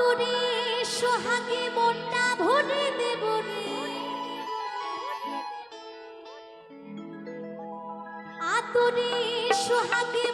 আতরে সোহাগে মনটা ভরে দেব রে। আতরে সোহাগে